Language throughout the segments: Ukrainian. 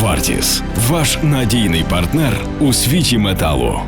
Вартіс ваш надійний партнер у світі металу.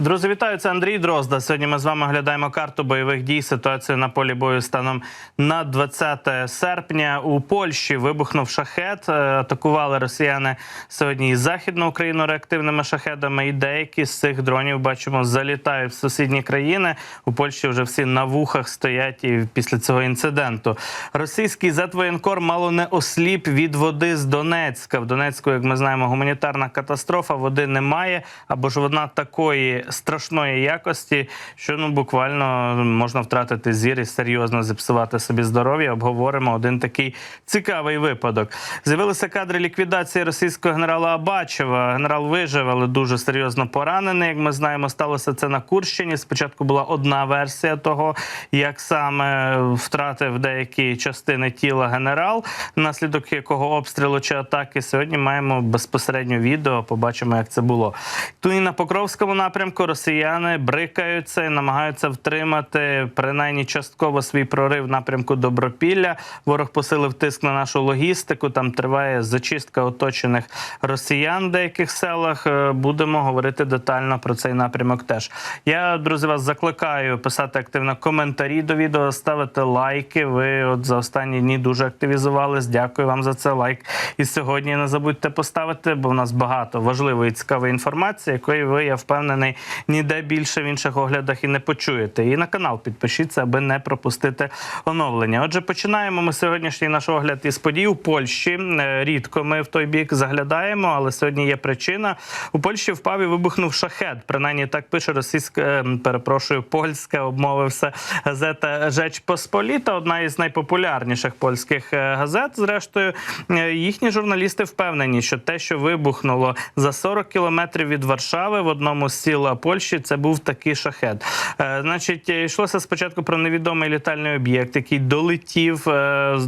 Друзі, вітаю, це Андрій Дрозда. Сьогодні ми з вами оглядаємо карту бойових дій. Ситуацію на полі бою станом на 20 серпня. У Польщі вибухнув шахет. Е, Атакували росіяни сьогодні і західну Україну реактивними шахедами. І деякі з цих дронів бачимо залітають в сусідні країни. У Польщі вже всі на вухах стоять і після цього інциденту. Російський зетвоєнкор мало не осліп від води з Донецька. В Донецьку, як ми знаємо, гуманітарна катастрофа. Води немає або ж вона такої страшної якості, що ну буквально можна втратити зір і серйозно зіпсувати собі здоров'я. Обговоримо один такий цікавий випадок. З'явилися кадри ліквідації російського генерала Абачева. Генерал вижив, але дуже серйозно поранений. Як ми знаємо, сталося це на Курщині. Спочатку була одна версія того, як саме втратив деякі частини тіла генерал, внаслідок якого обстрілу чи атаки. Сьогодні маємо безпосередньо відео. Побачимо, як це було. Тут і на Покровському напрямку росіяни брикаються і намагаються втримати принаймні частково свій прорив в напрямку Добропілля. Ворог посилив тиск на нашу логістику. Там триває зачистка оточених росіян в деяких селах. Е, Будемо говорити детально про цей напрямок. Теж я друзі вас закликаю писати активно коментарі до відео, ставити лайки. Ви от за останні дні дуже активізувались. Дякую вам за це. Лайк і сьогодні не забудьте поставити, бо в нас багато важливої цікавої інформації, якої ви я впевнений ніде більше в інших оглядах і не почуєте. І на канал підпишіться, аби не пропустити оновлення. Отже, починаємо ми сьогоднішній наш огляд із подій у Польщі. Е, Рідко ми в той бік заглядаємо, але сьогодні є причина. У Польщі впав і вибухнув шахет. Принаймні так пише російська, е, перепрошую, польська обмовився газета Жеч Посполіта, одна із найпопулярніших польських е, газет. Зрештою, Е, їхні журналісти впевнені, що те, що вибухнуло за 40 кілометрів від Варшави в одному з сіл Польщі, це був такий шахет. Е, Значить, йшлося спочатку про невідомий літальний об'єкт, який долетів е,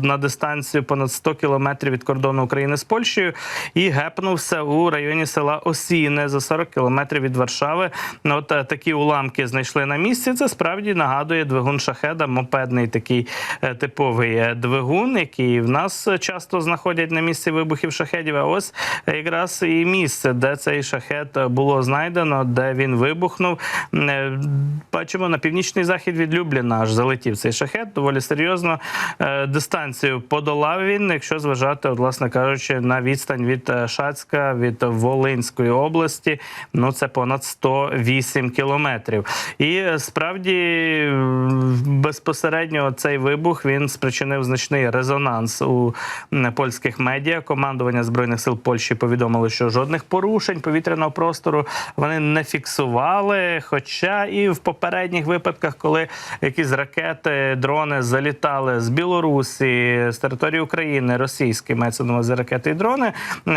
на дистанцію понад 100 кілометрів від кордону України з Польщею і гепнувся у районі села Осіне за 40 кілометрів від Варшави. Ну, От е, такі уламки знайшли на місці. Це справді нагадує двигун шахеда, мопедний такий типовий двигун, який в нас часто знаходять на місці вибухів шахедів. А ось якраз і місце, де цей шахет було знайдено, де він вибухнув. Е, Бачимо на північний захід від Любліна аж залетів цей шахет. Доволі серйозно е, дистанцію подолав він, якщо зважати, от, власне кажучи, на відстань від е, Шацька, від Волинської області. Ну це понад 108 кілометрів. І справді безпосередньо цей вибух він спричинив значний резонанс у польських медіа. Командування збройних сил Польщі повідомило, що жодних порушень повітряного простору вони не фіксували. Хоча і в попередніх випадках, коли якісь ракети, дрони залітали з Білорусі, з території України, російські мається на ракети і дрони.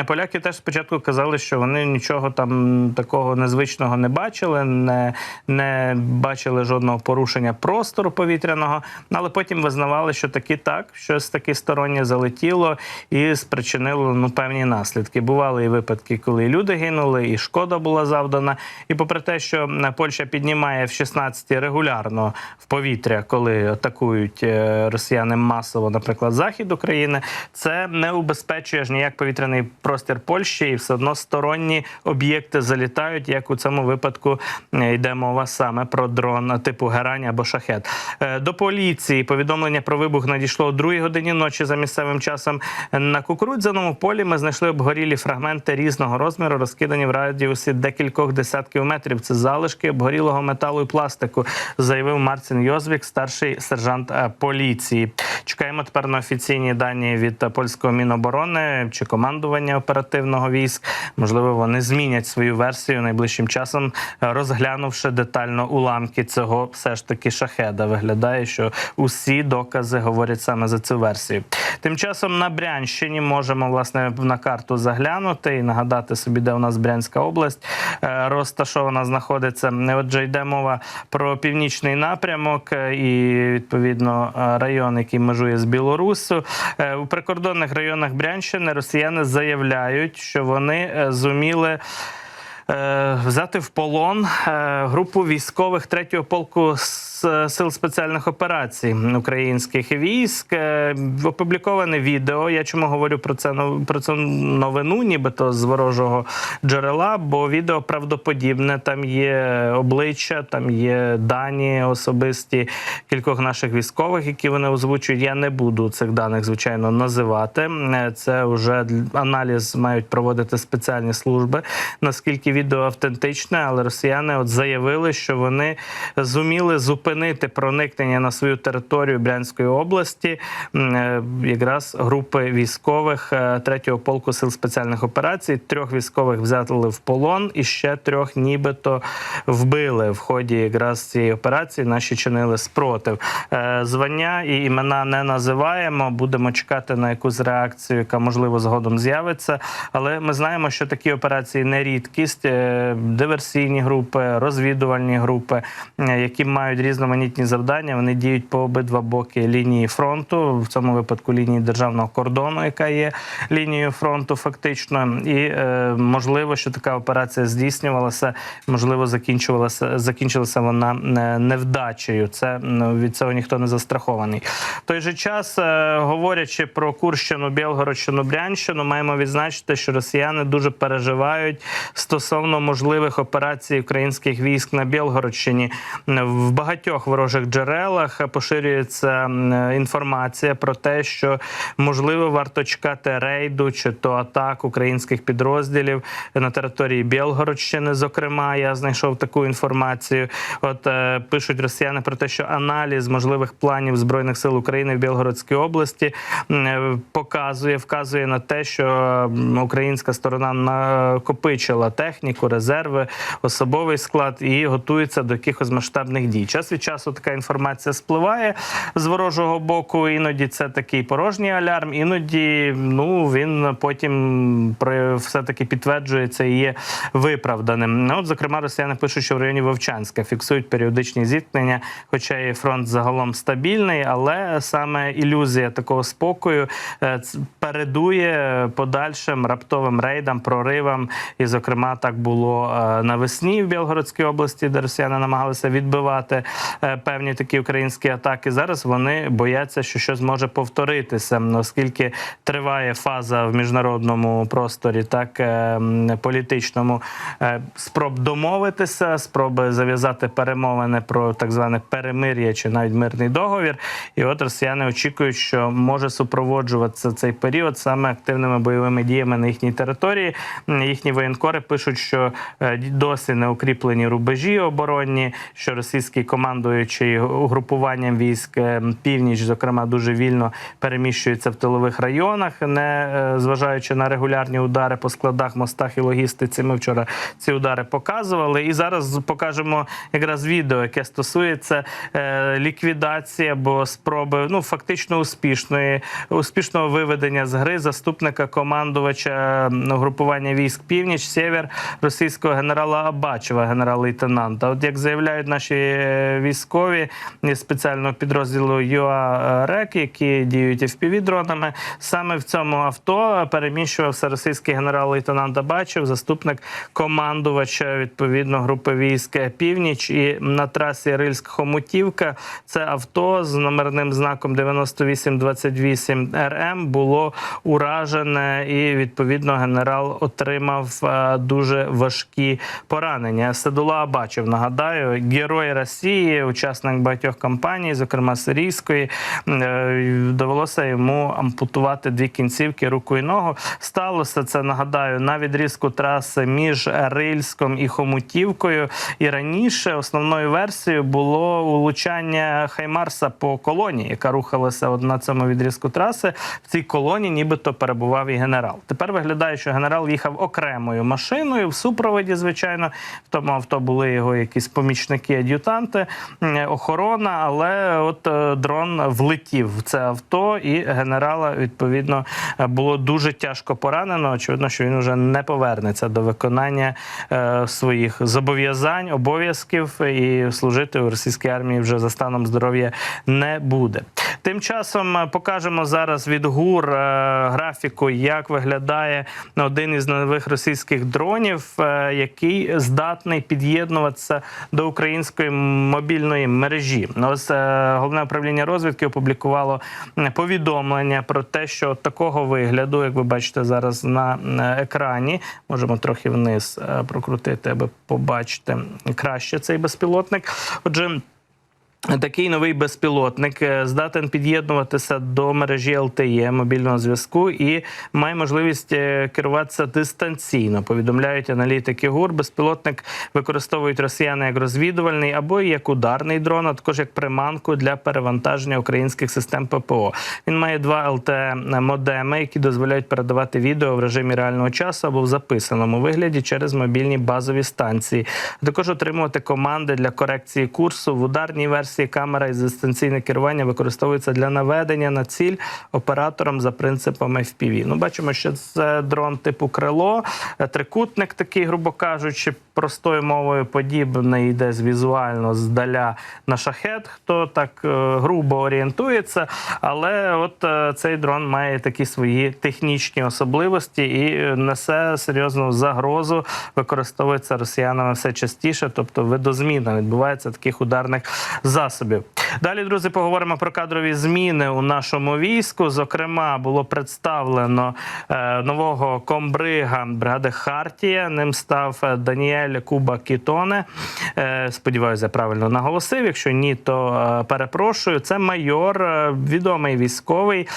Поляки теж спочатку казали, що вони нічого там такого незвичного не бачили, не, не бачили жодного порушення простору повітряного, але потім визнавали, що таки так, щось таке стороннє залетіло і спричинило ну певні наслідки. Бували і випадки, коли люди гинули, і шкода була завдана. І попри те, що Польща піднімає в 16 регулярно в повітря, коли атакують е, росіяни масово, наприклад, захід України, це не убезпечує ж ніяк повітряний простір Польщі, і все одно сторонні об'єкти залітають. Як у цьому випадку йде мова саме про дрон типу Герань або шахет. Е, До поліції повідомлення про вибух надійшло о 2 годині ночі за місцевим часом. На кукурудзяному полі ми знайшли обгорілі фрагменти різного розміру, розкидані в радіусі декількох десятків метрів. Це залишки обгорілого металу і пластику, заявив Марцін Йозвік, старший сержант е, поліції. Чекаємо тепер на офіційні дані від е, польського міноборони чи командування оперативного військ. Можливо, вони змінять свою версію найближчим часом, е, розглянувши детально уламки цього все ж таки шахеда. Виглядає, що усі докази говорять саме за цю версію. Тим часом на Брянщині можемо власне на карту заглянути і нагадати собі, де у нас Брянська область е, розташована, знаходиться. Отже, йде мова про північний напрямок е, і відповідно е, район, який межує з Білоруссю. Е, У прикордонних районах Брянщини росіяни заявляють, що вони зуміли. взяти в полон групу військових третього полку сил спеціальних операцій українських військ. Е, Опубліковане відео. Я чому говорю про це про цю новину, нібито з ворожого джерела, бо відео правдоподібне. Там є обличчя, там є дані особисті кількох наших військових, які вони озвучують. Я не буду цих даних, звичайно, називати. Е, Це вже аналіз мають проводити спеціальні служби. Наскільки відео автентичне, але росіяни от заявили, що вони зуміли зупинити проникнення на свою територію Брянської області е, якраз групи військових е, третього полку сил спеціальних операцій. Трьох військових взяли в полон і ще трьох нібито вбили в ході якраз цієї операції. Наші чинили спротив. Е, Звання і імена не називаємо. Будемо чекати на якусь реакцію, яка можливо згодом з'явиться. Але ми знаємо, що такі операції не рідкість. Е, Диверсійні групи, розвідувальні групи, е, які мають різноманітні завдання. Вони діють по обидва боки лінії фронту, в цьому випадку лінії державного кордону, яка є лінією фронту, фактично. І е, можливо, що така операція здійснювалася, можливо, закінчувалася, закінчилася вона е, невдачею. Це від цього ніхто не застрахований. В той же час, е, говорячи про Курщину, Білгородщину, Брянщину, маємо відзначити, що росіяни дуже переживають стосовно можливих операцій українських військ на Білгородщині. В багатьох ворожих джерелах поширюється інформація про те, що можливо варто чекати рейду чи то атак українських підрозділів на території Білгородщини. Зокрема, я знайшов таку інформацію. От е, пишуть росіяни про те, що аналіз можливих планів збройних сил України в Білгородській області е, показує, вказує на те, що українська сторона накопичила техніку, резерви, особовий склад і готується до якихось масштабних дій. Час від часу така інформація спливає з ворожого боку. Іноді це такий порожній алярм, іноді ну він потім про все таки підтверджується і є виправданим. Ну, От, зокрема, росіяни пишуть, що в районі Вовчанська фіксують періодичні зіткнення, хоча і фронт загалом стабільний, але саме ілюзія такого спокою е, передує подальшим раптовим рейдам, проривам. І, зокрема, так було е, навесні в Білгородській області, де росіяни намагалися відбивати певні такі українські атаки. Зараз вони бояться, що щось може повторитися, оскільки триває фаза в міжнародному просторі, так е, політичному е, спроб домовитися, спроби зав'язати перемовини про так зване перемир'я чи навіть мирний договір. І от росіяни очікують, що може супроводжуватися цей період саме активними бойовими діями на їхній території. Їхні воєнкори пишуть, що е, досі не укріплені рубежі оборонні, що російський командуючий угрупуванням військ е, північ, зокрема, дуже вільно переміщується в тилових районах, не е, зважаючи на регулярні удари по складах, мостах і логістиці. Ми вчора ці удари показували. І зараз покажемо якраз відео, яке стосується е, ліквідації або спроби ну фактично успішної успішного виведення з гри заступника командувача угрупування військ Північ Сєвєр російського генерала Абачева, генерал-лейтенанта. От як заявляють наші військові спеціального підрозділу ЮА РЕК, які діють fpv дронами, саме в цьому авто переміщувався російський генерал-лейтенант Абачев, заступник командувача відповідно групи військ Північ. І на трасі Рильськ-Хомутівка це авто з номерним знаком 9828 РМ було уражене, і відповідно генерал отримав е, дуже важкі поранення. Садула Абачев, нагадаю, герой Росії, учасник багатьох кампаній, зокрема сирійської, е, довелося йому ампутувати дві кінцівки, руку і ногу. Сталося це, нагадаю, на відрізку траси між Рильськом і Хомутівкою. І раніше основною версією було улучання Хаймарса по колонії, яка рухалася на цьому відрізку траси. В цій колоні нібито перебував і генерал. Тепер виглядає, що генерал їхав окремою машиною в супроводі. Звичайно, в тому авто були його якісь помічники, ад'ютанти, охорона. Але от е, дрон влетів в це авто, і генерала відповідно е, було дуже тяжко поранено. Очевидно, що він вже не повернеться до виконання е, своїх зобов'язань, обов'язків і служити у російській армії вже за станом здоров'я не буде. Тим часом покажемо зараз від ГУР графіку, як виглядає один із нових російських дронів, який здатний під'єднуватися до української мобільної мережі. Ну, Ось е, головне управління розвідки опублікувало повідомлення про те, що такого вигляду, як ви бачите зараз на е, екрані, можемо трохи вниз е, прокрутити, аби побачити краще цей безпілотник. Отже. Такий новий безпілотник е, здатен під'єднуватися до мережі LTE мобільного зв'язку і має можливість е, керуватися дистанційно. Повідомляють аналітики ГУР. Безпілотник використовують росіяни як розвідувальний або як ударний дрон, а також як приманку для перевантаження українських систем ППО. Він має два LTE модеми, які дозволяють передавати відео в режимі реального часу або в записаному вигляді через мобільні базові станції. Також отримувати команди для корекції курсу в ударній версії. Камера із дистанційне керування використовується для наведення на ціль оператором за принципами FPV. Ну, бачимо, що це дрон типу крило, е, трикутник такий, грубо кажучи, простою мовою подібний йде з візуально здаля на шахет, хто так е, грубо орієнтується. Але от е, цей дрон має такі свої технічні особливості і несе серйозну загрозу, використовується росіянами все частіше, тобто видозміна відбувається таких ударних засобів. Далі, друзі, поговоримо про кадрові зміни у нашому війську. Зокрема, було представлено е, нового комбрига бригади Хартія. Ним став е, Даніель Куба Кітоне. Сподіваюся, правильно наголосив. Якщо ні, то е, перепрошую. Це майор, відомий військовий.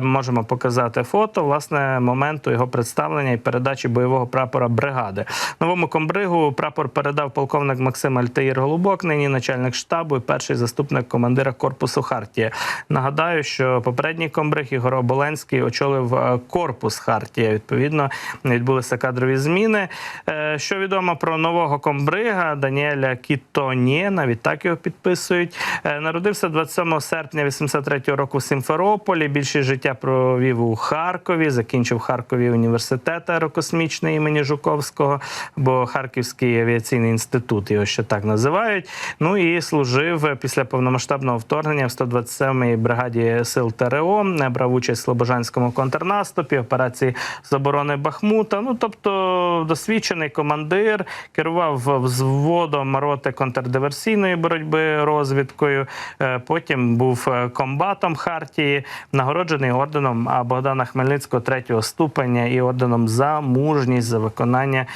Можемо показати фото власне моменту його представлення і передачі бойового прапора бригади. Новому комбригу прапор передав полковник Максим Альтаїр Голубок, нині начальник штабу перший заступник командира корпусу Хартія. Нагадаю, що попередній комбриг Ігор Оболенський очолив е, корпус Хартія. Відповідно, відбулися кадрові зміни. Е, Що відомо про нового комбрига Даніеля Кітоні, навіть так його підписують. Е, Народився 27 серпня 83 року в Сімферополі. Більше життя провів у Харкові. Закінчив Харкові університет аерокосмічний імені Жуковського, бо Харківський авіаційний інститут його ще так називають. Ну і служив після повномасштабного вторгнення в 127-й бригаді сил ТРО. Брав участь в Слобожанському контрнаступі, операції з оборони Бахмута. Ну тобто досвідчений командир, керував взводом роти контрдиверсійної боротьби розвідкою. Е, Потім був е, комбатом Хартії, нагороджений орденом Богдана Хмельницького третього ступеня і орденом за мужність за виконання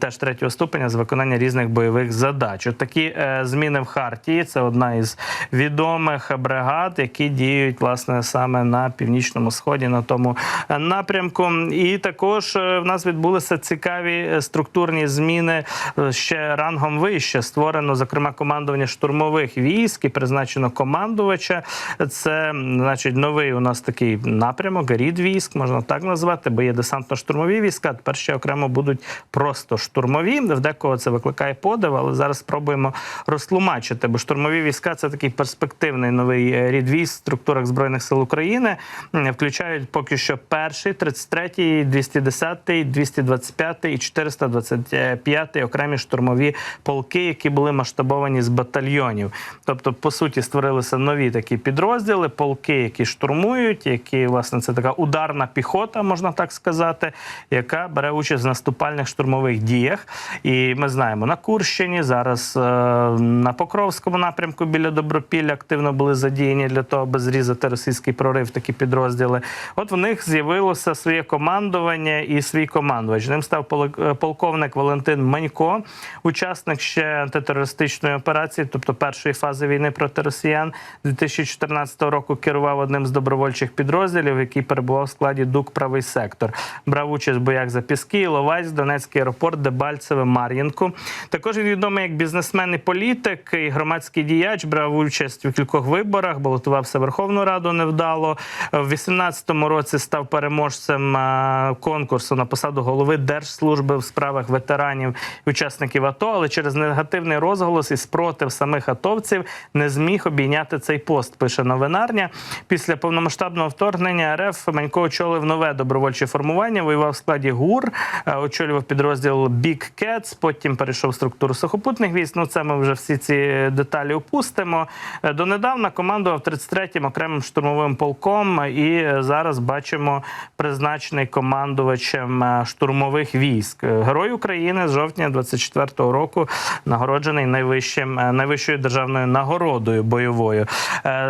теж третього ступеня за виконання різних бойових задач. Такі е, зміни в Хартії. Це одна із відомих бригад, які діють власне саме на північному сході, на тому напрямку. І також е, в нас відбулися цікаві структурні зміни е, ще рангом вище. Створено зокрема командування штурмових військ і призначено командувача. Це значить новий у нас такий напрямок, рід військ, можна так назвати, бо є десантно-штурмові війська. Тепер ще окремо будуть просто штурмові. В декого це викликає подив, але зараз спробуємо розтлумачити. Бо штурмові війська це такий перспективний новий е, рід військ в структурах збройних сил України. Включають поки що перший, 33-й, 210-й, 225-й і 425-й окремі штурмові полки, які були масштабовані з батальйонів. Тобто, по суті, створилися нові такі підрозділи, полки, які штурмують, які власне це така ударна піхота, можна так сказати, яка бере участь в наступальних штурмових діях. І ми знаємо на Курщині зараз е, на Покровському напрямку біля Добропілля активно були задіяні для того, аби зрізати російський прорив. Такі підрозділи. От в них з'явилося своє командування і свій командувач. Ним став е, полковник Валентин Манько, учасник ще антитерористичної операції, тобто першої фази війни проти росіян. 2014 року керував одним з добровольчих підрозділів, який перебував в складі ДУК Правий сектор. Брав участь в боях за Піски, Іловайськ, Донецький аеропорт, Дебальцеве, Мар'їнку. Також він відомий як бізнесмен і політик і громадський діяч. Брав участь у кількох виборах, балотувався в Верховну Раду невдало. В 18-му році став переможцем конкурсу на посаду голови Держслужби в справах ветеранів і учасників АТО, але через негативний розголос і спротив самих атовців не зміг обійняти цей пост. Пише новинарня. Після повномасштабного вторгнення РФ Манько очолив нове добровольче формування. Воював в складі ГУР, е, очолював підрозділ Big Cats, Потім перейшов в структуру сухопутних військ. Ну це ми вже всі ці деталі опустимо. Е, Донедавна командував 33-м окремим штурмовим полком, і е, зараз бачимо призначений командувачем е, штурмових військ. Герой України з жовтня 24-го року нагороджений найвищим найвищою державною нагородою бойовою.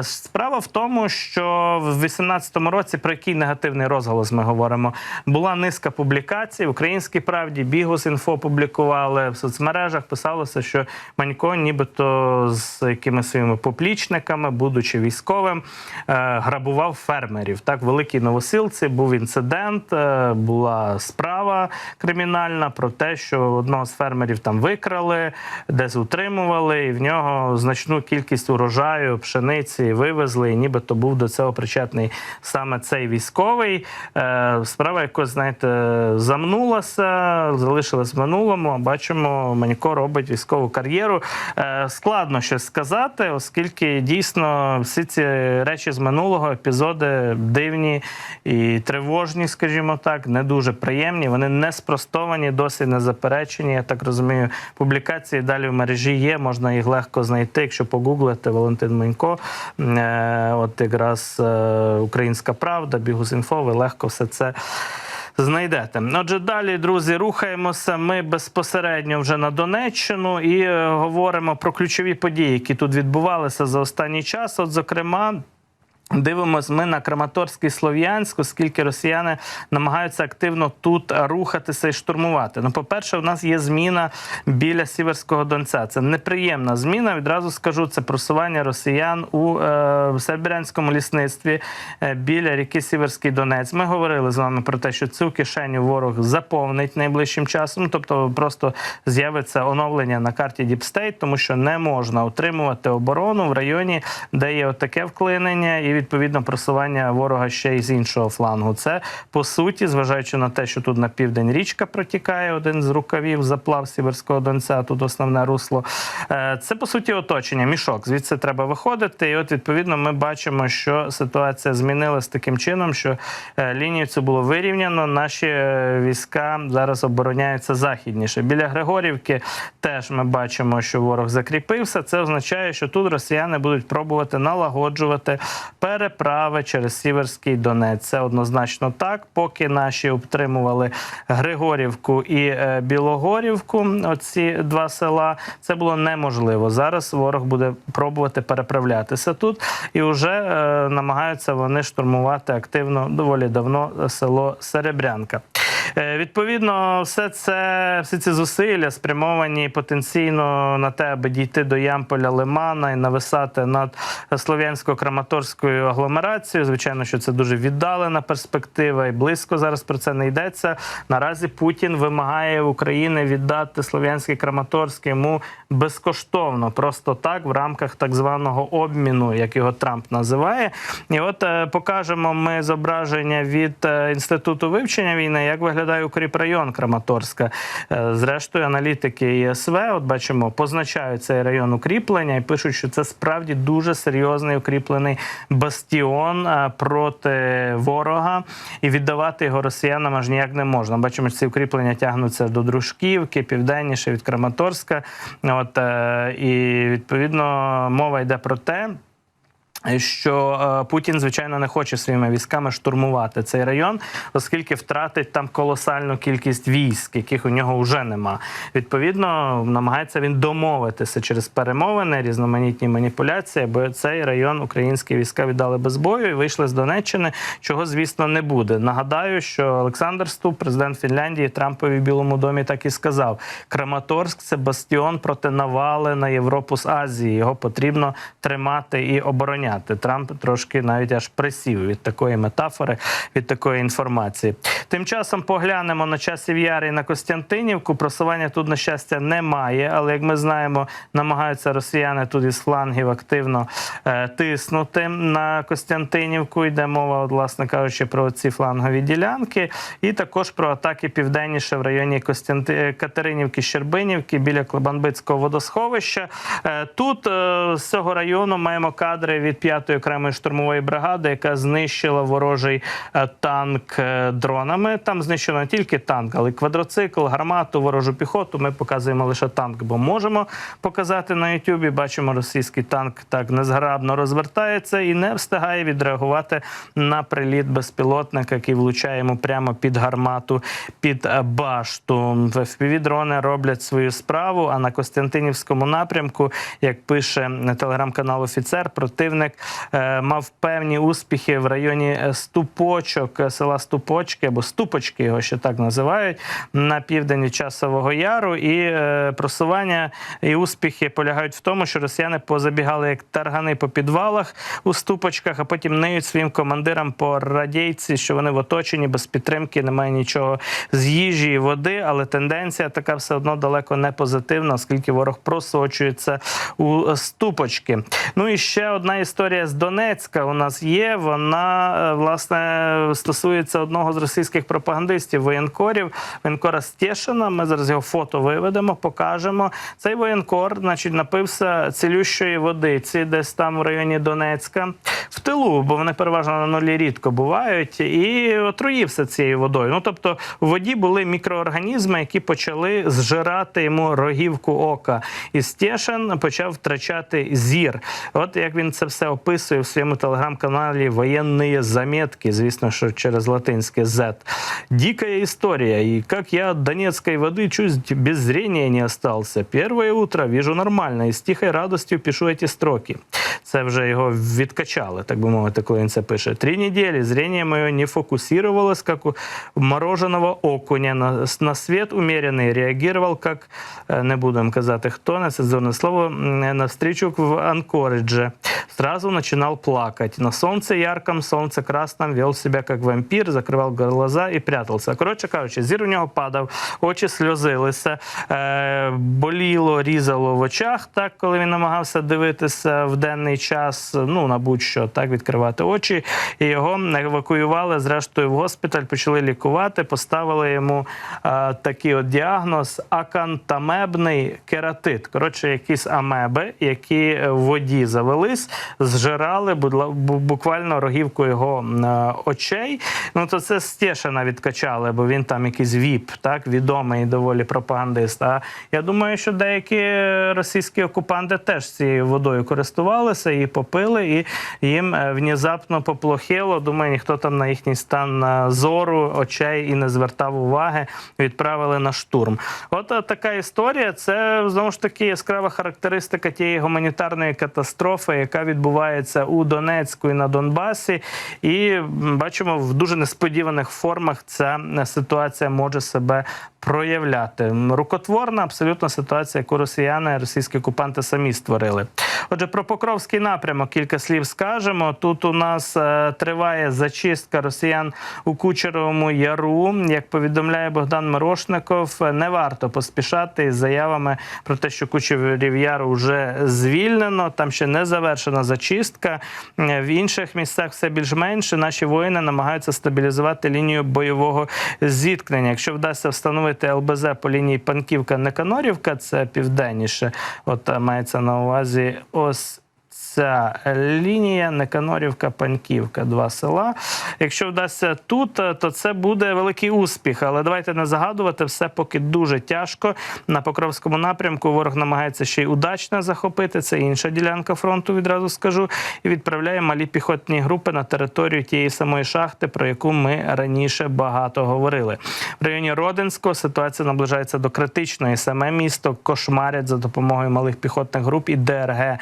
Справа в тому, що в 18-му році, про який негативний розголос ми говоримо, була низка публікацій. В українській правді Бігус.Інфо публікували в соцмережах. Писалося, що Манько, нібито з якимись своїми поплічниками, будучи військовим, е, грабував фермерів. Так, великій новосилці був інцидент, е, була справа кримінальна про те, що одного з фермерів там викрали, десь утримували, і в нього значну кількість урожаю, пшениці вивезли, і нібито був до цього причетний саме цей військовий. Е, Справа якось, знаєте, замнулася, залишилась в минулому. Бачимо, Манько робить військову кар'єру. Складно сказати, оскільки дійсно всі ці речі з минулого, епізоди дивні і тривожні, скажімо так, не дуже приємні. Вони не спростовані, досі не заперечені. Я так розумію, публікації далі в мережі є. Можна їх легко знайти, якщо погуглити Валентин Манько. Е, От якраз е, Українська Правда, Бігус.Інфо, ви легко все це. Знайдете. Отже, далі, друзі, рухаємося. Ми безпосередньо вже на Донеччину і е, говоримо про ключові події, які тут відбувалися за останній час. От, зокрема. Дивимось ми на Краматорський Слов'янськ, оскільки росіяни намагаються активно тут рухатися і штурмувати. Ну, по-перше, у нас є зміна біля Сіверського Донця. Це неприємна зміна. Відразу скажу, це просування росіян у е, Сербірянському лісництві е, біля ріки Сіверський Донець. Ми говорили з вами про те, що цю кишеню ворог заповнить найближчим часом. Тобто, просто з'явиться оновлення на карті Діпстейт, тому що не можна утримувати оборону в районі, де є отаке вклинення, і відповідно просування ворога ще й з іншого флангу. Це по суті, зважаючи на те, що тут на південь річка протікає, один з рукавів заплав Сіверського Донця. Тут основне русло. Е, Це по суті оточення, мішок. Звідси треба виходити. І от відповідно ми бачимо, що ситуація змінилась таким чином, що е, лінію цю було вирівняно. Наші е, війська зараз обороняються західніше. Біля Григорівки теж ми бачимо, що ворог закріпився. Це означає, що тут росіяни будуть пробувати налагоджувати переправи через Сіверський Донець. Це однозначно так. Поки наші обтримували Григорівку і е, Білогорівку, оці два села, це було неможливо. Зараз ворог буде пробувати переправлятися тут, і вже е, намагаються вони штурмувати активно доволі давно село Серебрянка. Е, Відповідно, все це всі ці зусилля спрямовані потенційно на те, аби дійти до Ямполя Лимана і нависати над слов'янсько-краматорською агломерацією. Звичайно, що це дуже віддалена перспектива, і близько зараз про це не йдеться. Наразі Путін вимагає України віддати слов'янський Краматорськ йому безкоштовно, просто так, в рамках так званого обміну, як його Трамп називає. І от е, покажемо ми зображення від е, інституту вивчення війни, як виглядає укріпрайон Краматорська. Е, Зрештою, аналітики ЄСВ, от бачимо, позначають цей район укріплення і пишуть, що це справді дуже серйозний укріплений бастіон е, проти ворога, і віддавати його росіянам аж ніяк не можна. Бачимо, що ці укріплення тягнуться до Дружківки, південніше від Краматорська. От е, і відповідно мова йде про те. Що е, Путін, звичайно, не хоче своїми військами штурмувати цей район, оскільки втратить там колосальну кількість військ, яких у нього вже нема. Відповідно, намагається він домовитися через перемовини, різноманітні маніпуляції, бо цей район українські війська віддали без бою і вийшли з Донеччини, чого, звісно, не буде. Нагадаю, що Олександр Ступ, президент Фінляндії, Трампові в Білому домі так і сказав: Краматорськ це бастіон проти навали на Європу з Азії. Його потрібно тримати і обороняти. Трамп трошки навіть аж присів від такої метафори, від такої інформації. Тим часом поглянемо на часів Яри і на Костянтинівку. Просування тут, на щастя, немає, але як ми знаємо, намагаються росіяни тут із флангів активно е, тиснути на Костянтинівку. Йде мова, от, власне кажучи, про ці флангові ділянки, і також про атаки південніше в районі Костянти... Катеринівки, Щербинівки біля Клабанбицького водосховища. Е, Тут е, з цього району маємо кадри від 5-ї окремої штурмової бригади, яка знищила ворожий е, танк е, дронами. Там знищено не тільки танк, але й квадроцикл, гармату, ворожу піхоту. Ми показуємо лише танк, бо можемо показати на Ютубі. Бачимо, російський танк так незграбно розвертається і не встигає відреагувати на приліт безпілотника, який влучає йому прямо під гармату, під е, башту. fpv дрони роблять свою справу. А на Костянтинівському напрямку, як пише телеграм-канал Офіцер, противник е, мав певні успіхи в районі е, Ступочок, е, села Ступочки або Ступочки, його ще так називають, на південь Часового Яру. І просування і успіхи полягають в тому, що росіяни позабігали як таргани по підвалах у Ступочках, а потім неють своїм командирам по радійці, що вони в оточенні без підтримки, немає нічого з їжі і води. Але тенденція така все одно далеко не позитивна, оскільки ворог просочується у ступочки. Ну і ще одна історія з Донецька у нас є. Вона е, власне стосується одного з російських пропагандистів воєнкорів, воєнкора Стєшина. Ми зараз його фото виведемо, покажемо. Цей воєнкор, значить, напився цілющої водиці, десь там в районі Донецька, в тилу, бо вони переважно на нулі рідко бувають, і отруївся цією водою. Ну тобто, в воді були мікроорганізми, які почали зжирати йому рогівку ока. І Стєшин почав втрачати зір. От як він це все описує в своєму телеграм-каналі Воєнні замітки, звісно, що через латинське Z. Дикая история. И как я от донецкой воды чуть без зрения не остался. Первое утро вижу нормально і з тихою радостю пишу эти строки. Це вже його відкачали, так би мовити, коли він це пише. Три недели зрение моє не фокусировалось, как у мороженого окуня. На, на свет умеренный реагировал, как, е, не будемо казати хто, нецензурне слово, м, на встречу в Анкоридже. Сразу начинал плакать. На солнце ярком, солнце красном вел себя как вампир, закрывал глаза и прятался. Коротше кажучи, зір у нього падав, очі сльозилися, е, боліло, різало в очах, так, коли він намагався дивитися в денний час, ну, на будь-що, так, відкривати очі. І його евакуювали, зрештою, в госпіталь, почали лікувати, поставили йому е, такий от діагноз акантамебний кератит. Коротше, якісь амеби, які в воді завелись, зжирали буквально рогівку його е, очей. Ну то це Стєшина відкачали, бо він там якийсь віп, так відомий доволі пропагандист. А я думаю, що деякі російські окупанти теж цією водою користувалися і попили, і їм е, внезапно поплохіло. Думаю, ніхто там на їхній стан е, зору, очей і не звертав уваги. Відправили на штурм. От така історія. Це знову ж таки яскрава характеристика тієї гуманітарної катастрофи, яка відбувається у Донецьку і на Донбасі. І бачимо, в дуже несподіваних формах ця е, ситуація може себе проявляти. Рукотворна абсолютно ситуація, яку росіяни, російські окупанти самі створили. Отже, про Покровський напрямок кілька слів скажемо. Тут у нас е, триває зачистка росіян у Кучеровому Яру. Як повідомляє Богдан Мирошников, е, не варто поспішати із заявами про те, що Кучерів Яр вже звільнено. Там ще не завершена зачистка. Е, В інших місцях все більш-менше. Наші воїни намагаються стабілізувати лінію бойового зіткнення. Якщо вдасться встановити ЛБЗ по лінії Панківка-Неканорівка, це південніше. От е, мається на увазі ось. Ця лінія Неканорівка, Паньківка, два села. Якщо вдасться тут, е, то це буде великий успіх. Але давайте не загадувати все поки дуже тяжко. На Покровському напрямку ворог намагається ще й удачно захопити. Це інша ділянка фронту, відразу скажу. І відправляє малі піхотні групи на територію тієї самої шахти, про яку ми раніше багато говорили. В районі Родинського ситуація наближається до критичної. Саме місто кошмарять за допомогою малих піхотних груп і ДРГ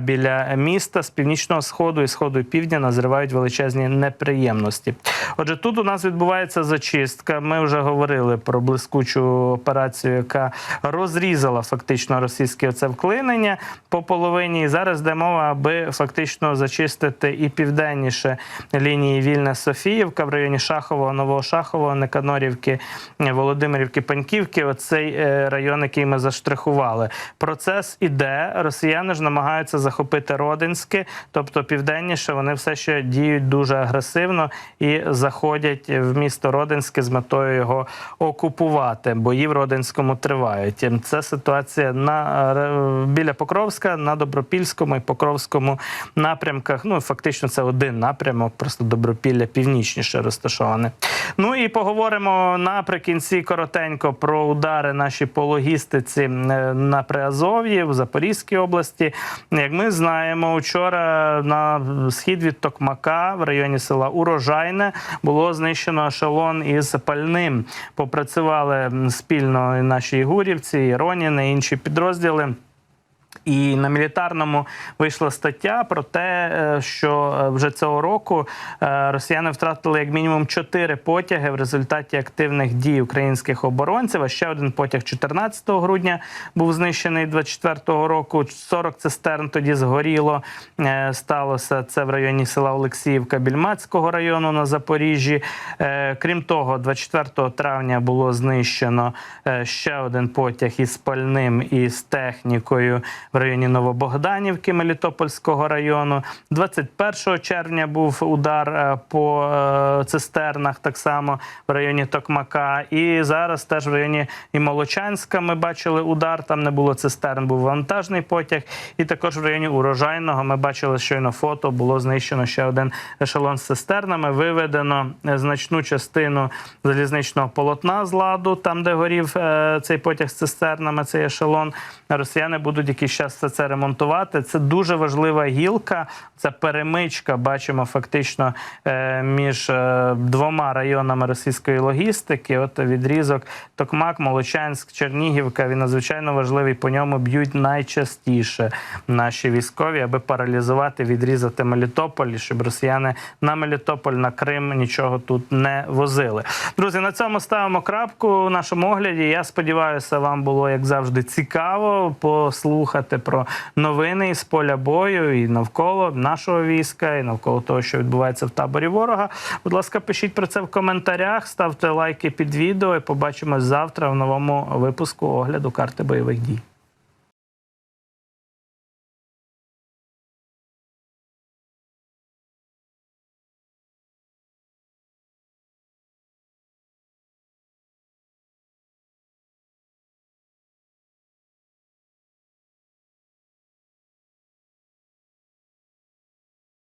біля міста з північного сходу і сходу і півдня назривають величезні неприємності. Отже, тут у нас відбувається зачистка. Ми вже говорили про блискучу операцію, яка розрізала фактично російське оце вклинення по половині. І зараз йде мова, аби фактично зачистити і південніше лінії Вільна Софіївка в районі Шахового, Нового Шахового, Неканорівки, Володимирівки, Паньківки. Оцей е, район, який ми заштрихували. Процес іде. Росіяни ж намагаються захопити Родинське, тобто південніше, вони все ще діють дуже агресивно і заходять в місто Родинське з метою його окупувати. Бої в Родинському тривають. Це ситуація на е, біля Покровська, на Добропільському і Покровському напрямках. Ну фактично, це один напрямок, просто Добропілля північніше розташоване. Ну і поговоримо наприкінці коротенько про удари наші по логістиці е, на Приазов'ї в Запорізькій області. Як ми знаємо, вчора на схід від Токмака в районі села Урожайне було знищено ешелон із пальним. Попрацювали спільно наші гурівці, і Роніни, і інші підрозділи. І на мілітарному вийшла стаття про те, е, що е, вже цього року е, росіяни втратили як мінімум чотири потяги в результаті активних дій українських оборонців. А ще один потяг 14 грудня був знищений 24-го року. 40 цистерн тоді згоріло. Сталося це в районі села Олексіївка Більмацького району на Запоріжжі. Крім того, 24 травня було знищено ще один потяг із пальним і з технікою в районі Новобогданівки Мелітопольського району. 21 червня був удар е, по е, цистернах, так само в районі Токмака. І зараз теж в районі і Молочанська ми бачили удар. Там не було цистерн, був вантажний потяг. І також в районі урожайного ми бачили щойно фото. Було знищено ще один ешелон з цистернами. Виведено е, значну частину залізничного полотна з ладу, там де горів цей потяг з цистернами, цей ешелон. Росіяни будуть якийсь час все це ремонтувати. Це дуже важлива гілка. Це перемичка. Бачимо фактично е, між е, двома районами російської логістики. От відрізок Токмак, Молочанськ, Чернігівка. Він надзвичайно важливий. По ньому б'ють найчастіше наші військові, аби паралізувати, відрізати Мелітополь, щоб росіяни на Мелітополь, на Крим нічого тут не возили. Друзі, на цьому ставимо крапку у нашому огляді. Я сподіваюся, вам було як завжди цікаво послухати про новини з поля бою і навколо нашого війська, і навколо того, що відбувається в таборі ворога. Будь ласка, пишіть про це в коментарях, ставте лайки під відео. і Побачимось завтра в новому випуску огляду карти бойових дій.